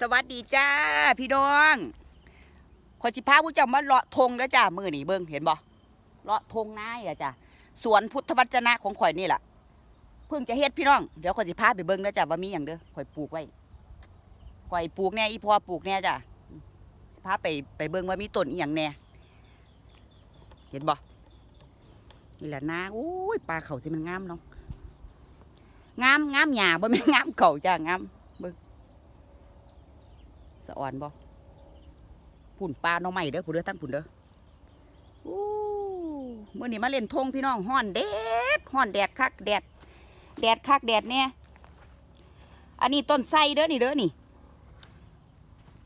สวัสดีจ้าพี่น้องขอยสิพาผู้เจ้ามาเลาะทงแล้วจ้ามือหนีเบิงเห็นบ่เลาะทงนายอะจ้าสวนพุทธวจนะของข่อยนี่แหละเพิ่งจะเฮ็ดพี่น้องเดี๋ยวข่อยสิพาไปเบิงแล้วจ้าว่ามีหยังเด้อข่อยปลูกไว้ข่อยปลูกแน่อีพอปลูกแน่จ้าพาไปไปเบิงว่ามีต้นอีหยังแน่เห็นบ่นี่แหละนาโอ้ยปลาเขาสิมันงามเนาะงามงามหญ้าบ่แม่นงามเขาจ้างามสะอ่อนบ่ปุ่นปลาน้องใหม่เด้อผู้เด้อท่านผู้เด้ออู้มื่อนี้มาเล่นทงพี่น้องฮ้อนแดดฮ้อนแดดคักแดด แดดคักแดดเนี่ยอันนี้ต้นไทรเด้อนี่เด้อนี่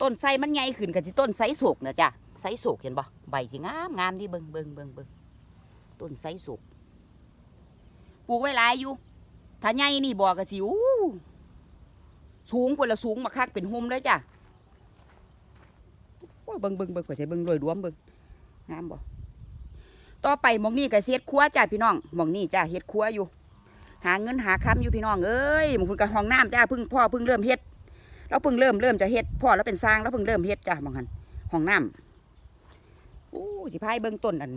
ต้นไทรมันใหญ่ขึ้นกับสิต้นไทรโศกนะจ้ะไทรโศกเห็นบ่ใบสิงามงามที่เบิ่งเบิ่งเบิ่งเบิ่งต้นไทรโศกปลูกไว้หลายอยู่ ถ้าใหญ่นี่บ่ก็สิวสูงคนละสูงมาคักเป็นหุ่มเลยจ้ะ โอ้ยเบิ่งเบิ่งเบิ่งข่อยใส่เบิ่งรวยรวมเบิ่งงามบ่ต่อไปหมองนี่ก็เฮ็ดครัวจ้าพี่น้องหมองนี่จ้าเฮ็ดครัวอยู่ หาเงินหาคำอยู่พี่น้องเอ้ยหมองคุณกับห้องน้ำจ้าพิ่งพ่อพิ่งเริ่มเฮ็ดเราเพิ่งเริ่มเริ่มจะเฮ็ดพ่อเราเป็นสร้างเราเพิ่งเริ่มเฮ็ดจ้าหมองหันห้องน้ำโอ้สิพายเบิ่งต้นอัน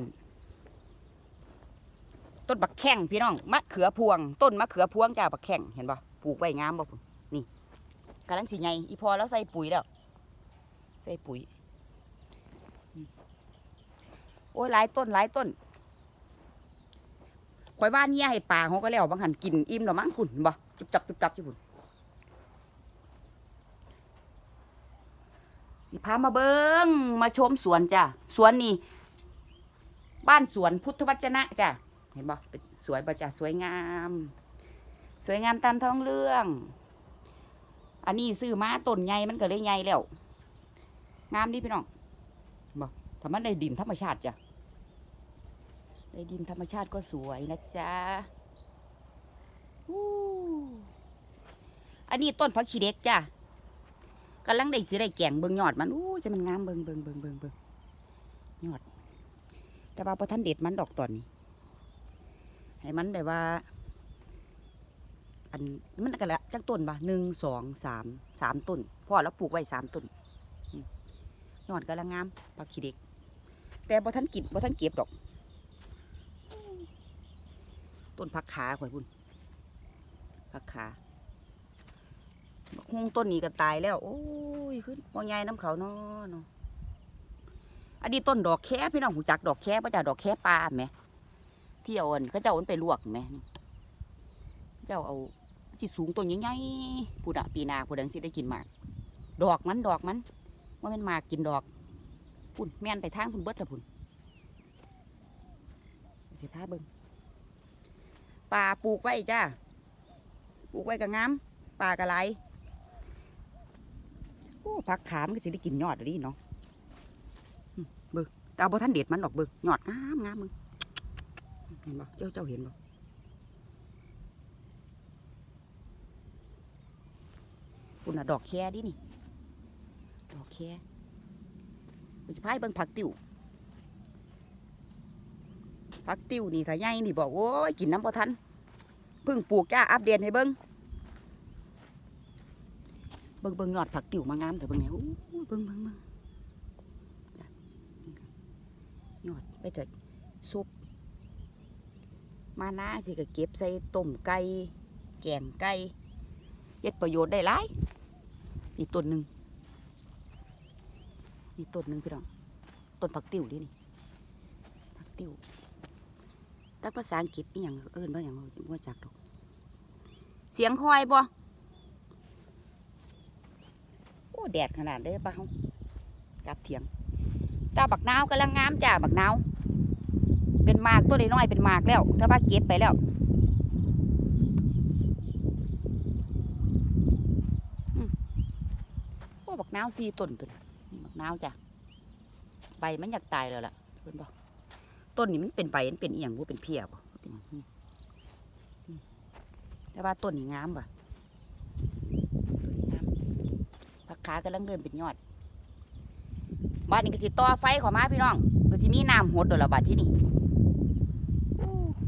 ต้นบักแข้งพี่น้องมะเขือพวง ต้นมะเขือพวงจ้าบักแข้งเห็นบ่ปลูกไว้งามบ่นี่กำลังสิใหญ่อีพอแล้วใส่ปุ๋ยแล้วใส่ปุ๋ย โอ้ยหลายต้นหลายต้นข่อยว่าเนี่ยให้ป่าเขาก็แล้วบางหันกินอิ่มแล้วมั้งคุณบ่จุบจับจุบจับจุบุนสิพามาเบิงมาชมสวนจ้ะสวนนี่บ้านสวนพุทธวจนะจ้ะเห็นบ่เป็นสวยบ่จ้ะสวยงาม สวยงามตามท้องเรื่อง อันนี้ซื้อมาต้นใหญ่มันก็เลยใหญ่แล้ว งามดิพี่น้อง บ่ถ้ามันได้ดินธรรมชาติจ้ะได้ดินธรรมชาติก็สวยนะจ๊ะอู้อันนี้ต้นผักขี้เด็กจ้ะกำลังได้สิได้แกงเบิงยอดมันอู้จะมันงามเบิงเบิงเบิงเบิงเบิงยอด แต่ว่าพอท่านเด็ดมันดอกตอนนี้ให้มันแบบว่า อันมันกันละจักต้นปะหนึ่งสองสามสามต้นพ่อแล้วปลูกไว้สามต้น ยอดกำลังงามผักขี้เด็ก แต่บ่ท่านกินบ่ท่านเก็บดอก ต้นผักขาข่อยพุ่นผักขาบักฮวงต้นนี้ก็ตายแล้ว โอ้ยขึ้นมอใหญ่น้ำเขาเนาะเนาะอันนี้ต้นดอกแค่พี่น้องหูจักดอกแค่ป่ะจ้ะดอกแค่ปลาไหมที่เอาอันเขาเจ้าอันไปลวกไหมเจ้าเอาจิตสูงต้นใหญ่ๆพูดะปีนาพูดดังสิได้กินมาก ดอกมันดอกมัน ว่ามันมากินดอกพุ่นแม่นไปทางพุ่นเบิดละพุ่นเสียท่าเบิงป่าปลูกไว้จ้าปลูกไว้ก็งามป่าก็ไหลายโอ้ผักขามก็สิได้กินยอดเลยเนาะเบิ่งแต่เอาบ่ท่านเด็ดมันดอกเบิ่งยอดงามงามมึงเห็นบ่เจ้าเจ้าเห็นบ่คุณน่ะดอกแค่ดินี่ ค่กูจะพายเบิ่งผักติ๋วผักติ๋วนี่ถ้าใหญ่นี่บอกโอ้ยกินน้ำบ่ทันเพิ่งปลูกจ้าอัปเดตให้เบิ้งเบิ้งเบิ้งยอดผักติ๋วมางามแต่เบิ้งเนี่ยโอ้ยเบิ้งเบิ้งเบิ้งจ้ะยอดไปเถิดซุปมาหน้าสิก็เก็บใส่ต้มไก่แกงไก่เฮ็ดประโยชน์ได้หลายอีกต้นหนึ่ง อีต้นหนึ่งพี่น้องต้นผักติ๋วดินี่ผักติ๋วแต่ภาษาอังกฤษนี่อย่างเอิ้นว่าอย่างว่าจักดอกเสียงคอยบ่โอ้แดดขนาดเลยป่ะเฮากลับเถียงตาบักนาวกำลังงามจ้าบักนาวเป็นมากตัวน้อยๆเป็นมากแล้วถ้าว่าเก็บไปแล้วโอ้บักนาวสี่ต้นตัวนี้ นี่บักนาวจ้ะใบมันอยากตายแล้วล่ะเพิ่นบอกต้นนี้มันเป็นใบมันเป็นเอียงว่าเป็นเพียบเป็นหยังนี่อืมแต่ว่าต้นนี้งามว่ะต้นนี้งามผักขากำลังเดินเป็นยอดบ้านนี้ก็สิต่อไฟขอมาพี่น้องก็สิมีน้ำหดโดดละบาดที่นี่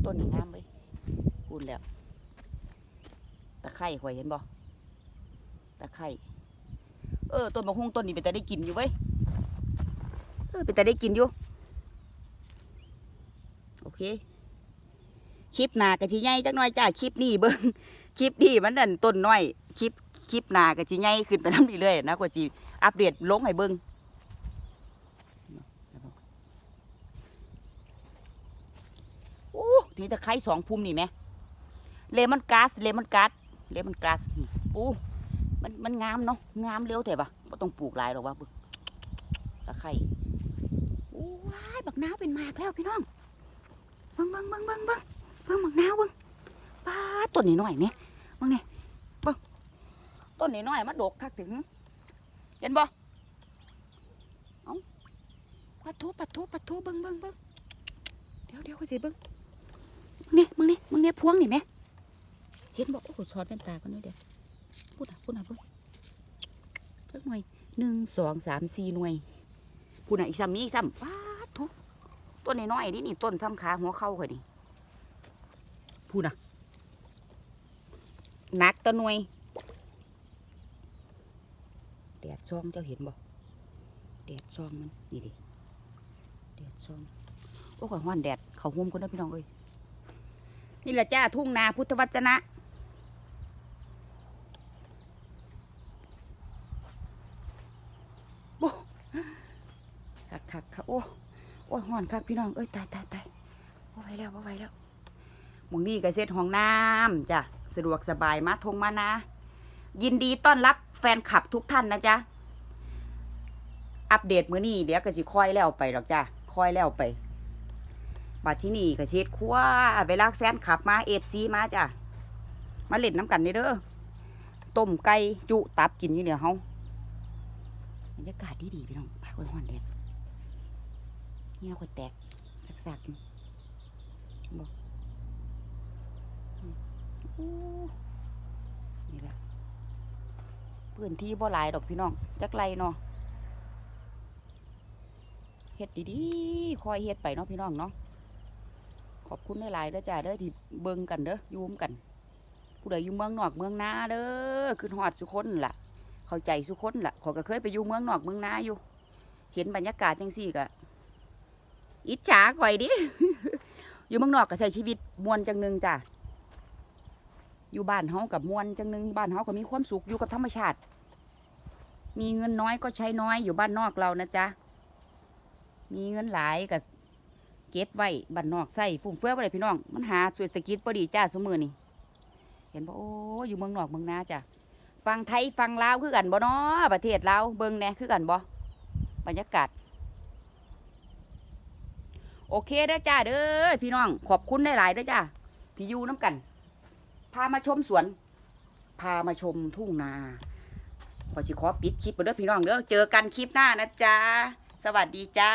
ต้นนี้งามเลยพูดแล้วตะไคร่ข่อยเห็นบ่ตะไคร่ เออต้นมะฮุงต้นนี้เป็นแต่ได้กินอยู่เว้ยเออเป็นแต่ได้กินอยู่ โอเค คลิปหน้าก็สิใหญ่จักหน่อยจ้าคลิปนี้เบิ่งคลิปนี้มันนั่นต้นน้อยคลิปคลิปหน้าก็สิใหญ่ขึ้นไปน้ำเรื่อยๆนะกว่าสิอัปเดตลงให้เบิ่งโอ้ทีนี้ตะไคร้สองภูมินี่แหมเลมอนกาสเลมอนกาสเลมอนกาสนี่โอ้ มันมันงามเนาะงามเร็วแต่ปะบ่ต้องปลูกหลายหรอกว่าบึกตะไคร้โอ้ว้ายบักน้าวเป็นหมากแล้วพี่น้องเบิ่งเบิ่งเบิ่งเบิ่งเบิ่งเบิ่งบักน้าวเบิ่งป้าต้นนี้หน่อยไหมเบิ่งนี่เบิ่งต้นนี้หน่อยมันดกคักถึงเห็นบ่เอ้าปัดทุปัดทุปัดทุเบิ่งเบิ่งเบิ่งเดี๋ยวเดี๋ยวค่อยสิเบิ่งมึงนี่มึงนี่มึงนี่พวงนี่แหมเห็นบ่โอ้โหชอดเป็นตากันด้วยเดี๋ยว พูดอะพูดอะเบิ่งสักหน่อยหนึ่งสองสามสี่หน่วยพูดอะอีกซ้ำนี้อีกซ้ำปัดทุกต้นน้อยๆนี่นี่ต้นทำขาหัวเข่าข่อยนี่พูดอะนักตัวหน่วยแดดช่องเจ้าเห็นบ่แดดช่องมันนี่ดิแดดช่องโอ้ข่อยฮ้อนแดดเขาห่มคนนะพี่น้องเอ้ยนี่แหละจ้าทุ่งนาพุทธวจนะโอ้ คักคักคักโอ้โอ้ยฮ้อนคักพี่น้องเอ้ยตายตายตายบ่ไหวแล้วบ่ไหวแล้วมองนี่ก็เซ็ตห้องน้ำจ้ะสะดวกสบายมาทงมานายินดีต้อนรับแฟนคลับทุกท่านนะจ๊ะอัปเดตมื้อนี้เดี๋ยวก็สิค่อยแล้วไปหรอกจ้ะค่อยแล้วไปบัดที่นี่ก็เช็ดครัวเวลาแฟนคลับมาเอฟซีมาจ้ะมาเล่นน้ำกันนี่เด้อต้มไก่จุตับกินอยู่เนี่ยเฮาบรรยากาศดีดีพี่น้องพาคนห่อนแดด เงี้ยคนแตกสักๆอยู่บอกนี่แหละพื้นที่บ่หลายดอกพี่น้องจักไรเนาะเฮ็ดดีๆคอยเฮ็ดไปเนาะพี่น้องเนาะขอบคุณหลายๆเด้อจ้าเด้อที่เบิ่งกันเด้ออยูมกันผู้ใดอยู่เมืองนอกเมืองนาเด้อคือฮอดสุคนล่ะ เข้าใจสุคนล่ะขอก็เคยไปอยู่เมืองนอกเมืองนาอยู่ เห็นบรรยากาศจังซี่ก็ อิจฉาข่อยดิ อยู่เมืองนอกก็ใช้ชีวิตมวนจังหนึงจ้ะ อยู่บ้านเฮากับมวนจังหนึงบ้านเฮาก็มีความสุขอยู่กับธรรมชาติ มีเงินน้อยก็ใช้น้อยอยู่บ้านนอกเรานะจ๊ะ มีเงินหลายก็เก็บไว้บ้านนอกใส่ฟุ่มเฟือยอะไรพี่น้อง มันหาเศรษฐกิจพอดีจ้าสมือนี่เห็นบ่โอ้อยู่เมืองนอกเมืองนาจ้ะฟังไทยฟังลาวคือกันบ่เนาะประเทศลาวเบิ่งแน่คือกันบ่บรรยากาศ โอเคเด้อจ้าเด้อพี่น้อง ขอบคุณได้หลายเด้อจ้าพี่ยูน้ำกัน พามาชมสวน พามาชมทุ่งนาขอชิขอปิดคลิปไปเด้อพี่น้องเด้อเจอกันคลิปหน้านะจ้าสวัสดีจ้า